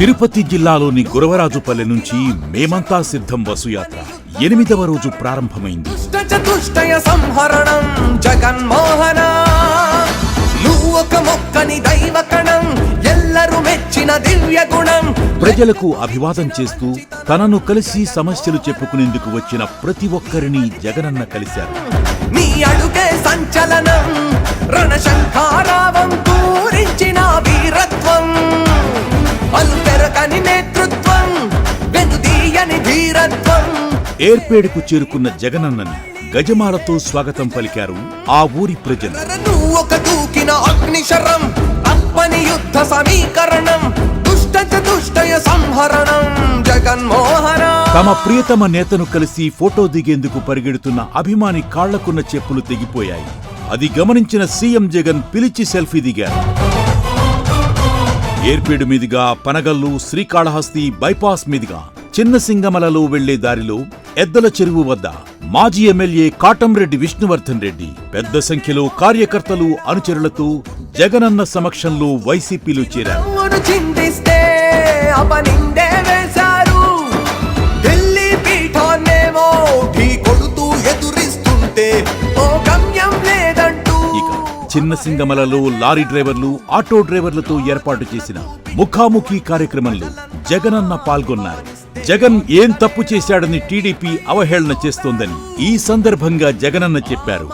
తిరుపతి జిల్లాలోని గురవరాజుపల్లె నుంచి మేమంతా సిద్ధం వసుయాత్ర ఎనిమిదవ రోజు ప్రారంభమైంది. సంహరణం జగన్మోహన. మెచ్చిన దివ్య గుణం ప్రజలకు అభివాదం చేస్తూ తనను కలిసి సమస్యలు చెప్పుకునేందుకు వచ్చిన ప్రతి ఒక్కరిని జగనన్న కలిశారు. నీ అడుగే సంచలనం రణశంఖారావం పూరించిన ఏర్పేడుకు చేరుకున్న జగనన్నని గజమాలతో స్వాగతం పలికారు ఆ ఊరి ప్రజలు. ఒక దూకిన అగ్నిశరం అప్పని యుద్ధ సమీకరణం దుష్ట చతుష్టయ సంహరణం జగన్మోహన. తమ ప్రియతమ నేతను కలిసి ఫోటో దిగేందుకు పరిగెడుతున్న అభిమాని కాళ్ళకున్న చెప్పులు తెగిపోయాయి. అది గమనించిన సీఎం జగన్ పిలిచి సెల్ఫీ దిగారు. ఏర్పేడు మీదుగా పనగల్లు శ్రీకాళహస్తి బైపాస్ మీదుగా చిన్న సింగమలలో వెళ్ళే దారిలో ఎద్దల చెరువు వద్ద మాజీ ఎమ్మెల్యే కాటంరెడ్డి విష్ణువర్ధన్ రెడ్డి పెద్ద సంఖ్యలో కార్యకర్తలు అనుచరులతో జగనన్న సమక్షంలో వైసీపీలో చేరారు. ఇక చిన్న సింగమలలో లారీ డ్రైవర్లు ఆటో డ్రైవర్లతో ఏర్పాటు చేసిన ముఖాముఖి కార్యక్రమంలో జగనన్న పాల్గొన్నారు. జగన్ ఏం తప్పు చేశాడని టీడీపీ అవహేళన చేస్తోందని ఈ సందర్భంగా జగనన్న చెప్పారు.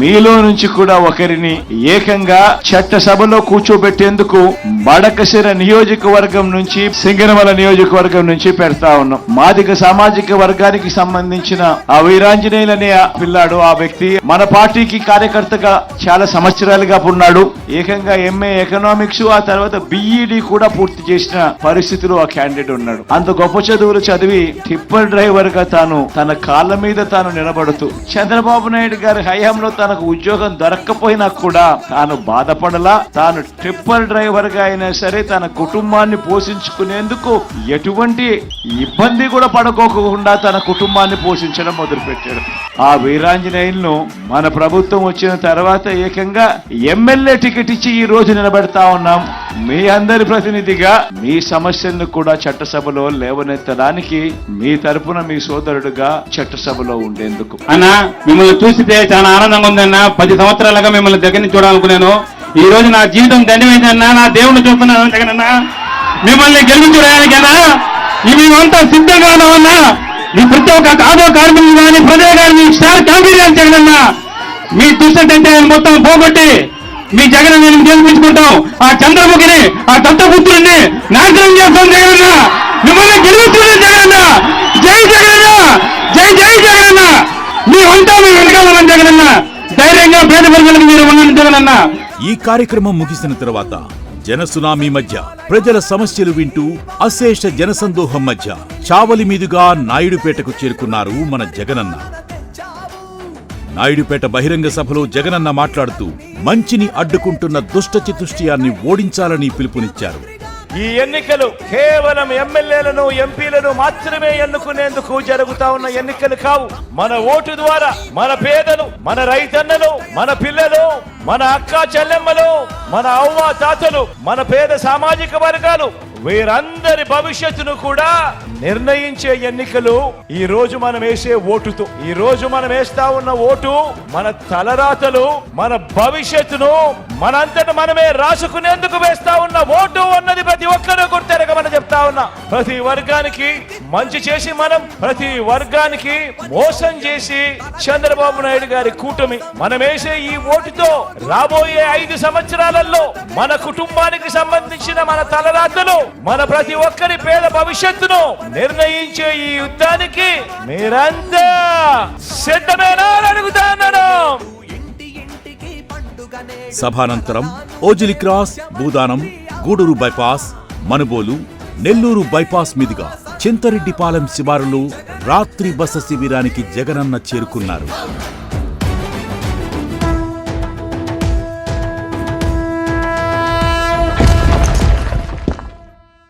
మీలో నుంచి కూడా ఒకరిని ఏకంగా చట్టసభలో కూర్చోబెట్టేందుకు బడకసిర నియోజకవర్గం నుంచి సింగనమల నియోజకవర్గం నుంచి పెడతా ఉన్నాం. మాదిక సామాజిక వర్గానికి సంబంధించిన ఆ వీరాంజనేయులనే పిల్లాడు ఆ వ్యక్తి మన పార్టీకి కార్యకర్తగా చాలా సంవత్సరాలుగా ఉన్నాడు. ఏకంగా ఎంఏ ఎకనామిక్స్ ఆ తర్వాత బిఈడి కూడా పూర్తి చేసిన పరిస్థితిలో ఆ క్యాండిడేట్ ఉన్నాడు. అంత గొప్ప చదువులు చదివి టిప్పర్ డ్రైవర్గా తాను తన కాళ్ళ మీద తాను నిలబడుతూ చంద్రబాబు నాయుడు గారి హయాంలో తనకు ఉద్యోగం దొరక్కపోయినా కూడా తాను బాధపడలా. తాను టిప్పర్ డ్రైవర్గా అయినా సరే తన కుటుంబాన్ని పోషించుకునేందుకు ఎటువంటి ఇబ్బంది కూడా పడుకోకుండా తన కుటుంబాన్ని పోషించడం మొదలుపెట్టాడు. ఆ వీరాంజనేయులను మన ప్రభుత్వం వచ్చిన తర్వాత ఏకంగా ఎమ్మెల్యే టికెట్ ఇచ్చి ఈ రోజు నిలబెడతా ఉన్నాం. మీ అందరి ప్రతినిధిగా మీ సమస్యలను కూడా చట్టసభలో లేవనెత్తడానికి మీ తరపున మీ సోదరుడుగా చట్టసభలో ఉండేందుకు. అన్న మిమ్మల్ని చూస్తే చాలా ఆనందంగా ఉందన్న. పది సంవత్సరాలుగా మిమ్మల్ని దగ్గర నుంచి చూడాలనుకున్నాను. ఈ రోజు నా జీవితం ధన్యమైందన్నా నా దేవుని చూస్తున్నాను జగనన్న మిమ్మల్ని గెలిపించడానికన్నా మేమంతా సిద్ధంగా ఉన్నామన్నా మీ ప్రతి ఒక్క ఆదో కార్మికులు కానీ ప్రజలు కానీ మీ స్టార్ క్యాంపీరియన్ జగనన్నా మీ దుష్టంటే మొత్తం పోగొట్టి మీ జగన్ నేను గెలిపించుకుంటాం. ఆ చంద్రముఖిని ఆ దత్తపుత్రుడిని నాశనం చేస్తాం జగనన్న. మిమ్మల్ని గెలిపిస్తున్నాం జగనన్న. జై జగనన్న. జై జై జగనన్న. మీ ఉంటా మీ జగనన్న. ధైర్యంగా పేద ప్రజలకు మీరు ఉన్నాను జగనన్న. ఈ కార్యక్రమం ముగిసిన తర్వాత జనసునామీ మధ్య ప్రజల సమస్యలు వింటూ అశేష జనసందోహం మధ్య చావలి మీదుగా నాయుడుపేటకు చేరుకున్నారు మన జగనన్న. నాయుడుపేట బహిరంగ సభలో జగనన్న మాట్లాడుతూ మంచిని అడ్డుకుంటున్న దుష్ట చతుష్టయాన్ని ఓడించాలని పిలుపునిచ్చారు. ఈ ఎన్నికలు కేవలం ఎమ్మెల్యేలను ఎంపీలను మాత్రమే ఎన్నుకునేందుకు జరుగుతా ఉన్న ఎన్నికలు కావు. మన ఓటు ద్వారా మన పేదలు మన రైతన్నలు మన పిల్లలు మన అక్క చెల్లెమ్మలు మన అవ్వ తాతలు మన పేద సామాజిక వర్గాలు వీరందరి భవిష్యత్తును కూడా నిర్ణయించే ఎన్నికలు ఈ రోజు మనం వేసే ఓటుతో. ఈ రోజు మనం వేస్తా ఉన్న ఓటు మన తలరాతలు మన భవిష్యత్తును మనంతట మనమే రాసుకునేందుకు వేస్తా ఉన్న ఓటు అన్నది ప్రతి ఒక్కరూ చెప్తా ఉన్నా ప్రతి వర్గానికి మంచి చేసి మనం ప్రతి వర్గానికి మోసం చేసి చంద్రబాబు నాయుడు గారి కూటమి మనమేసే ఈ ఓటుతో రాబోయే ఐదు సంవత్సరాలలో మన కుటుంబానికి సంబంధించిన మన తలరాతలు మన ప్రతి ఒక్కరి పేద భవిష్యత్తును నిర్ణయించే ఈ యుద్ధానికి మీరంతా సిద్ధమేనా అడుగుతాను సభానంతరం Ojili cross Bhudanam Gudur bypass Manubolu Nellore bypass మీదుగా చింతరెడ్డిపాలెం శివారులో రాత్రి బస శిబిరానికి జగనన్న చేరుకున్నారు.